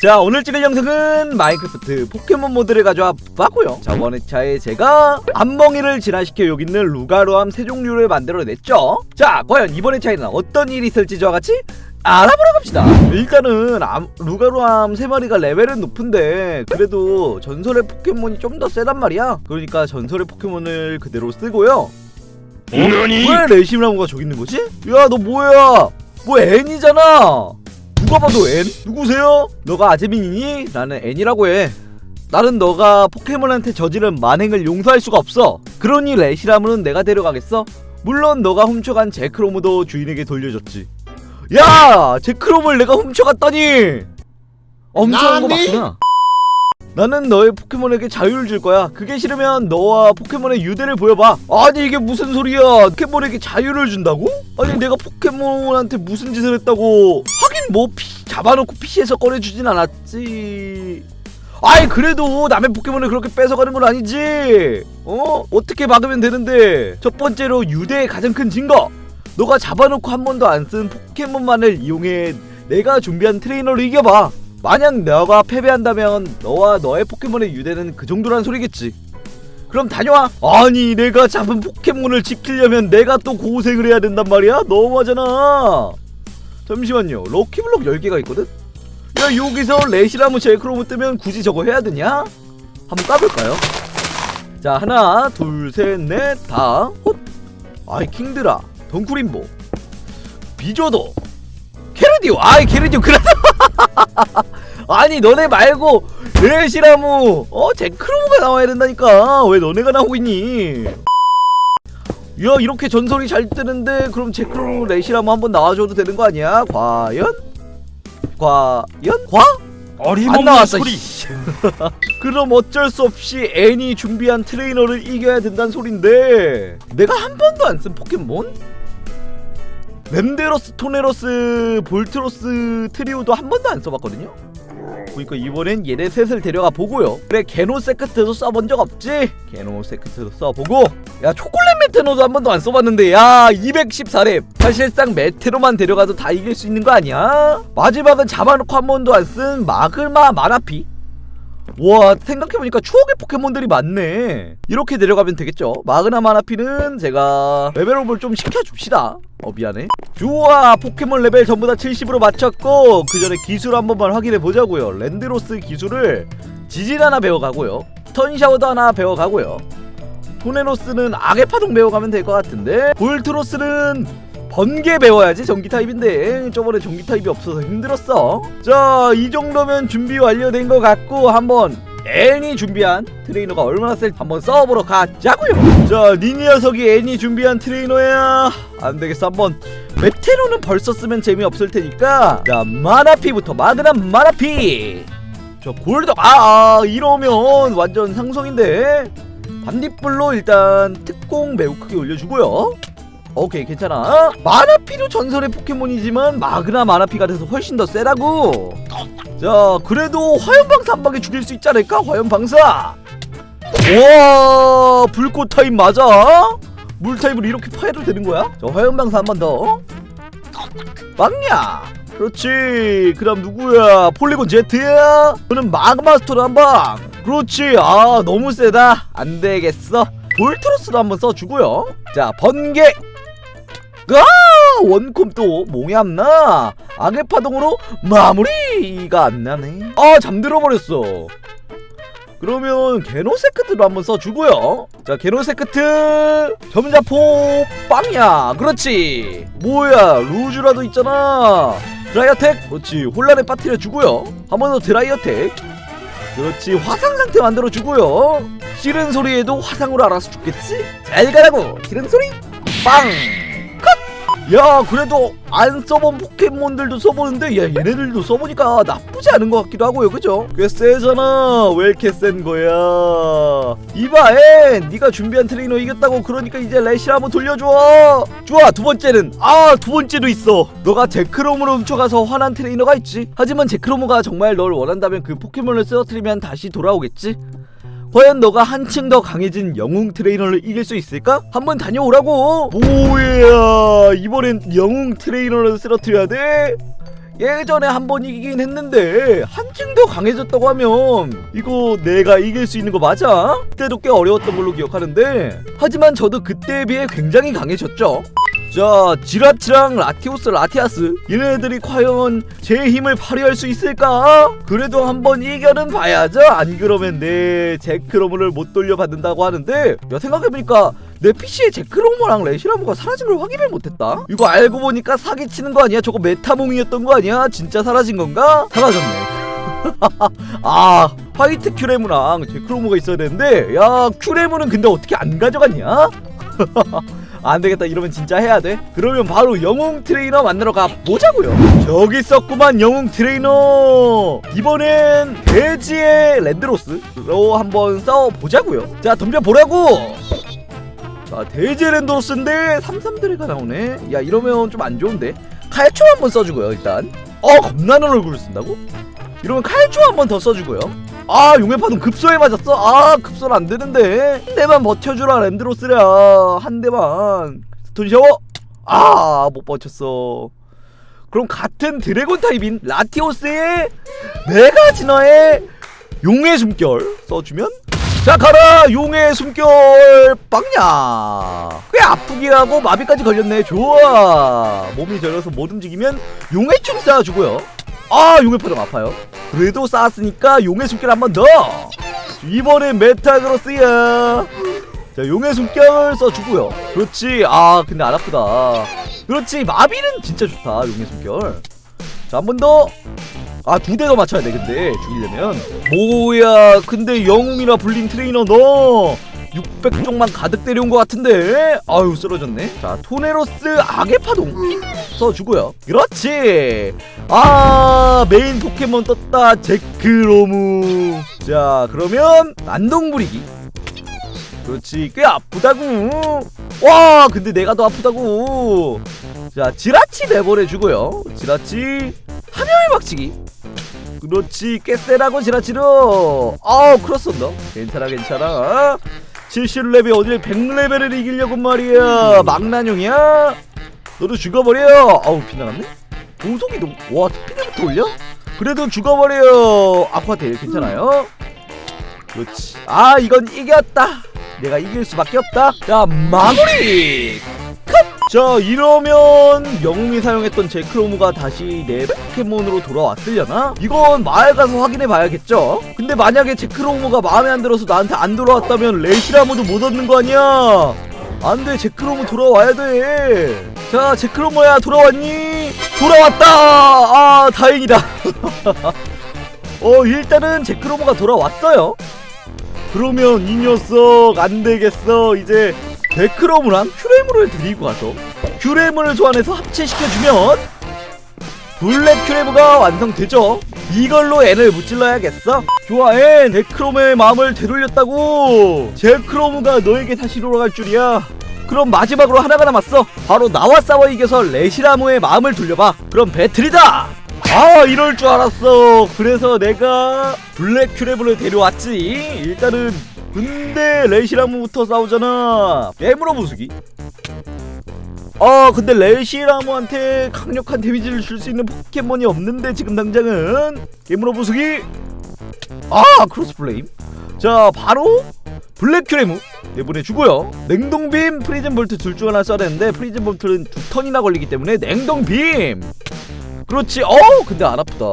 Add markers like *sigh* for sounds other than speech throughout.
자 오늘 찍을 영상은 마인크래프트 포켓몬 모드를 가져와 봤고요. 저번 회차에 제가 암멍이를 진화시켜 여기 있는 루가루암 세 종류를 만들어냈죠. 자 과연 이번 회차에는 어떤 일이 있을지 저와 같이 알아보러 갑시다. 일단은 암, 루가루암 세 마리가 레벨은 높은데 그래도 전설의 포켓몬이 좀 더 세단 말이야. 그러니까 전설의 포켓몬을 그대로 쓰고요. 너니? 왜 레시라무가 저기 있는 거지? 야 너 뭐야? 뭐 N이잖아 누가 봐도 N? 누구세요? 너가 아재민이니? 나는 N이라고 해 나는 너가 포켓몬한테 저지른 만행을 용서할 수가 없어 그러니 레시라무는 내가 데려가겠어? 물론 너가 훔쳐간 제크로무도 주인에게 돌려줬지 야! 제크롬을 내가 훔쳐갔다니! 엄청난 거? 맞구나 나는 너의 포켓몬에게 자유를 줄 거야. 그게 싫으면 너와 포켓몬의 유대를 보여봐. 아니 이게 무슨 소리야? 포켓몬에게 자유를 준다고? 아니 내가 포켓몬한테 무슨 짓을 했다고? 뭐 피, 잡아놓고 PC에서 꺼내주진 않았지. 아이 그래도 남의 포켓몬을 그렇게 뺏어가는 건 아니지. 어? 어떻게 막으면 되는데? 첫 번째로 유대의 가장 큰 증거. 너가 잡아놓고 한 번도 안 쓴 포켓몬만을 이용해 내가 준비한 트레이너를 이겨봐. 만약 너가 패배한다면 너와 너의 포켓몬의 유대는 그 정도란 소리겠지. 그럼 다녀와. 아니 내가 잡은 포켓몬을 지키려면 내가 또 고생을 해야 된단 말이야? 너무하잖아. 잠시만요. 럭키블럭 10개가 있거든? 야 여기서 레시라무 제크로무 뜨면 굳이 저거 해야 되냐? 한번 까볼까요? 자 하나 둘셋넷다 헛. 아이 킹드라 덩쿠림보 비조도 캐르디오 아이 캐르디오 그래 *laughs* 아니 너네 말고 레시라무 어 제크로무가 나와야 된다니까 왜 너네가 나오고 있니 야 이렇게 전설이 잘 뜨는데 그럼 제크로무 레시라무 한번 나와줘도 되는 거 아니야 과연 과연 과? 안 어림없는 나왔어 소리. 씨. *laughs* 그럼 어쩔 수 없이 애니 준비한 트레이너를 이겨야 된다는 소린데 내가 한 번도 안 쓴 포켓몬? 램데로스, 토네로스, 볼트로스 트리오도 한 번도 안 써봤거든요? 그러니까 이번엔 얘네 셋을 데려가 보고요. 그래 게노 세크트도 써본 적 없지? 게노 세크트도 써보고. 야 초콜릿 메테노도 한 번도 안 써봤는데 야 214렙. 사실상 메테로만 데려가도 다 이길 수 있는 거 아니야? 마지막은 잡아놓고 한 번도 안 쓴 마글마 마나피? 와 생각해보니까 추억의 포켓몬들이 많네. 이렇게 내려가면 되겠죠? 마그나 마나피는 제가 레벨업을 좀 시켜줍시다 어 미안해. 좋아 포켓몬 레벨 전부 다 70으로 맞췄고 그 전에 기술 한 번만 확인해 보자고요. 랜드로스 기술을 지진 하나 배워가고요. 턴샤워도 하나 배워가고요. 토네노스는 악의 파동 배워가면 될 것 같은데 볼트로스는 번개 배워야지 전기 타입인데. 저번에 전기 타입이 없어서 힘들었어. 자 이 정도면 준비 완료된 것 같고 한번 애니 준비한 트레이너가 얼마나 셀지 한번 써보러 가자고요. 자 니 녀석이 애니 준비한 트레이너야. 안되겠어. 한번 메테로는 벌써 쓰면 재미없을 테니까. 자 마나피부터 마그나 마나피. 저 골드 아, 아 이러면 완전 상성인데. 반딧불로 일단 특공 매우 크게 올려주고요 오케이 괜찮아. 마나피도 전설의 포켓몬이지만 마그나 마나피가 돼서 훨씬 더 세라고. 자 그래도 화염방사 한 방에 죽일 수 있지 않을까? 화염방사. 와 불꽃 타입 맞아? 물 타입으로 이렇게 파해도 되는 거야? 자 화염방사 한 번더. 막냐? 그렇지. 그럼 누구야? 폴리곤 제트야? 너는 마그마스터로 한방. 그렇지. 아 너무 세다. 안되겠어. 볼트로스도 한번 써주고요. 자 번개 아 원콤 또 몽이 안 나? 악의 파동으로 마무리가 안 나네. 아 잠들어 버렸어. 그러면 게노세크트도 한번 써주고요. 자 게노세크트. 점자포 빵이야. 그렇지. 뭐야 루즈라도 있잖아. 드라이어텍? 그렇지. 혼란에 빠뜨려 주고요. 한 번 더 드라이어텍. 그렇지. 화상 상태 만들어 주고요. 싫은 소리에도 화상으로 알아서 죽겠지? 잘 가라고. 싫은 소리? 빵 야 그래도 안 써본 포켓몬들도 써보는데 야 얘네들도 써보니까 나쁘지 않은 것 같기도 하고요 그죠? 꽤 세잖아. 왜 이렇게 센 거야? 이봐에 네가 준비한 트레이너 이겼다고 그러니까 이제 레시를 한번 돌려줘. 좋아 두 번째는. 아 두 번째도 있어. 너가 제크로무를 훔쳐가서 화난 트레이너가 있지. 하지만 제크로무가 정말 널 원한다면 그 포켓몬을 쓰러뜨리면 다시 돌아오겠지 과연 너가 한층 더 강해진 영웅 트레이너를 이길 수 있을까? 한번 다녀오라고! 뭐야 이번엔 영웅 트레이너를 쓰러뜨려야 돼? 예전에 한 번 이기긴 했는데 한층 더 강해졌다고 하면 이거 내가 이길 수 있는 거 맞아? 그때도 꽤 어려웠던 걸로 기억하는데 하지만 저도 그때에 비해 굉장히 강해졌죠 자 지라치랑 라티오스 라티아스 얘네들이 과연 제 힘을 발휘할 수 있을까? 그래도 한번 이겨는 봐야죠 안 그러면 내 제크로무를 못 돌려받는다고 하는데 야 생각해보니까 내 PC에 제크로모랑 레시라모가 사라진 걸 확인을 못했다 이거 알고 보니까 사기치는 거 아니야? 저거 메타몽이었던 거 아니야? 진짜 사라진 건가? 사라졌네 *laughs* 아 화이트 큐레무랑 제크로모가 있어야 되는데 야 큐레무는 근데 어떻게 안 가져갔냐? *laughs* 안 되겠다. 이러면 진짜 해야 돼? 그러면 바로 영웅 트레이너 만나러 가 보자고요. 저기 있었구만 영웅 트레이너. 이번엔 돼지의 랜드로스로 한번 싸워 보자고요. 자 덤벼 보라고! 자 돼지 랜드로스인데 삼삼드레가 나오네. 야 이러면 좀 안 좋은데? 칼초 한번 써주고요 일단. 어 겁나는 얼굴을 쓴다고? 이러면 칼초 한번 더 써주고요 아 용의 파동 급소에 맞았어? 아 급소는 안 되는데. 한 대만 버텨주라 랜드로스라. 한 대만. 스톤 샤워. 아 못 버텼어. 그럼 같은 드래곤 타입인 라티오스의 메가 진화의 용의 숨결 써주면? 자 가라! 용의 숨결 빵야! 꽤 아프게 하고 마비까지 걸렸네. 좋아! 몸이 저려서 못 움직이면 용의 춤 쏴주고요 아 용의 파동 아파요. 그래도 쌓았으니까 용의 숨결 한 번 더 이번엔 메타그로스야 자 용의 숨결 써주고요. 그렇지. 아 근데 안 아프다. 그렇지. 마비는 진짜 좋다 용의 숨결. 자 한 번 더. 아 두 대 더 맞춰야 돼 근데. 죽이려면. 뭐야. 근데 영웅이라 불린 트레이너 너 600쪽만 가득 때려온 것 같은데? 아유 쓰러졌네. 자 토네로스 악의 파동 써주고요. 그렇지. 아 메인 포켓몬 떴다 제크로무. 자 그러면 난동 부리기. 그렇지 꽤 아프다구. 와 근데 내가 더 아프다구. 자 지라치 내보내주고요. 지라치 하명의 박치기. 그렇지 꽤 세라고 지라치로. 아우 크로스 온다 괜찮아 괜찮아 70레벨 어딜 100레벨을 이기려고 말이야. 망나뇽이야? 너도 죽어버려. 아우 비나갔네? 공속이동 와 스피드부터 올려? 그래도 죽어버려. 아쿠아테일 괜찮아요? 그렇지. 아 이건 이겼다. 내가 이길 수밖에 없다. 자 마무리 자 이러면 영웅이 사용했던 제크로무가 다시 내 포켓몬으로 돌아왔으려나? 이건 마을 가서 확인해 봐야겠죠? 근데 만약에 제크로무가 마음에 안 들어서 나한테 안 돌아왔다면 레시라무도 못 얻는 거 아니야? 안돼 제크로무 돌아와야 돼자 제크로무야 돌아왔니? 돌아왔다 아 다행이다 *laughs* 어 일단은 제크로무가 돌아왔어요 그러면 이 녀석 안 되겠어 이제 데크로무랑 큐레무를 데리고 가서 큐레무를 소환해서 합체시켜주면 블랙 큐레무가 완성되죠. 이걸로 N을 무찔러야겠어. 좋아 N! 데크로무의 마음을 되돌렸다고! 제크로무가 너에게 다시 돌아갈 줄이야. 그럼 마지막으로 하나가 남았어. 바로 나와 싸워 이겨서 레시라무의 마음을 돌려봐. 그럼 배틀이다! 아 이럴 줄 알았어. 그래서 내가 블랙 큐레브를 데려왔지. 일단은 근데 레시라무부터 싸우잖아. 깨물어 부수기. 아 근데 레시라무한테 강력한 데미지를 줄 수 있는 포켓몬이 없는데 지금 당장은 깨물어 부수기. 아 크로스 플레임. 자 바로 블랙 큐레무 내보내주고요. 냉동빔 프리즌 볼트 둘 중 하나 써야 되는데 프리즌 볼트는 두 턴이나 걸리기 때문에 냉동빔. 그렇지. 어 근데 안 아프다.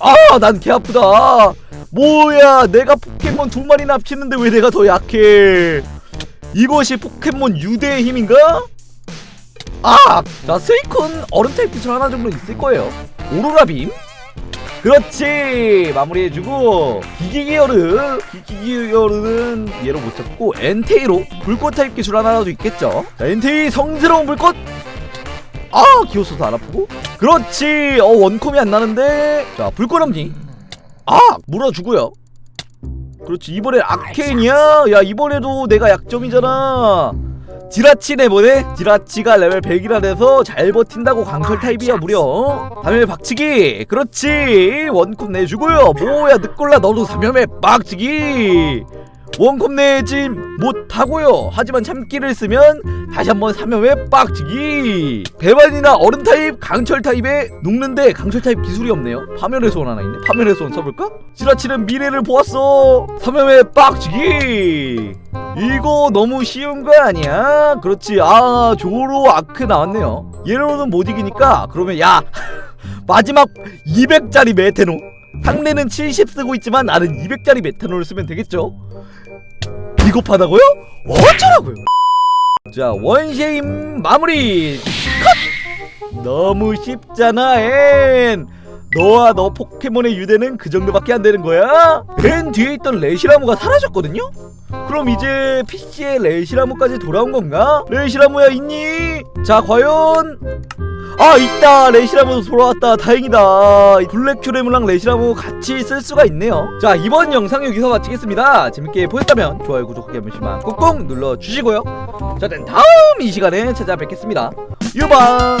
아 난 개 아프다 뭐야 내가 포켓몬 두 마리나 합치는데 왜 내가 더 약해? 이것이 포켓몬 유대의 힘인가? 아! 자 스이콘 얼음 타입 기술 하나 정도 있을 거예요. 오로라 빔? 그렇지! 마무리해주고 기기기 얼음 기기기 얼음은 얘로 못 잡고 엔테이로 불꽃 타입 기술 하나라도 있겠죠? 자 엔테이 성스러운 불꽃! 아 기호소도 안 아프고? 그렇지! 어 원콤이 안 나는데? 자 불꽃함지 아! 물어주고요. 그렇지. 이번엔 아케인이야 야 이번에도 내가 약점이잖아. 지라치 내보내 지라치가 레벨 100이라 돼서 잘 버틴다고 강철 타입이야 무려. 삼염의 박치기! 그렇지. 원콤 내주고요. 뭐야 늦골라 너도 삼염의 박치기 원컵 내진 못하고요. 하지만 참기를 쓰면 다시 한번 3연회 빡치기? 배반이나 얼음 타입 강철 타입에 녹는데 강철 타입 기술이 없네요. 파멸의 소원 하나 있네. 파멸의 소원 써볼까? 지라치는 미래를 보았어. 3연회 빡치기? 이거 너무 쉬운 거 아니야? 그렇지. 아 조로 아크 나왔네요. 얘로는 못 이기니까 그러면 야 *laughs* 마지막 200짜리 메테노 상대는 70 쓰고 있지만 나는 200짜리 메테노를 쓰면 되겠죠 비겁하다고요? 어쩌라고요 자 원쉐임 마무리 컷! 너무 쉽잖아 앤 너와 너 포켓몬의 유대는 그 정도밖에 안 되는 거야? 맨 뒤에 있던 레시라무가 사라졌거든요? 그럼 이제 PC에 레시라무까지 돌아온 건가? 레시라무야 있니? 자 과연 아 있다 레시라무도 돌아왔다. 다행이다. 블랙 큐레무랑 레시라무 같이 쓸 수가 있네요. 자 이번 영상 여기서 마치겠습니다. 재밌게 보셨다면 좋아요 구독하기 한 번씩만 꾹꾹 눌러주시고요. 저는 다음 이 시간에 찾아뵙겠습니다. 유바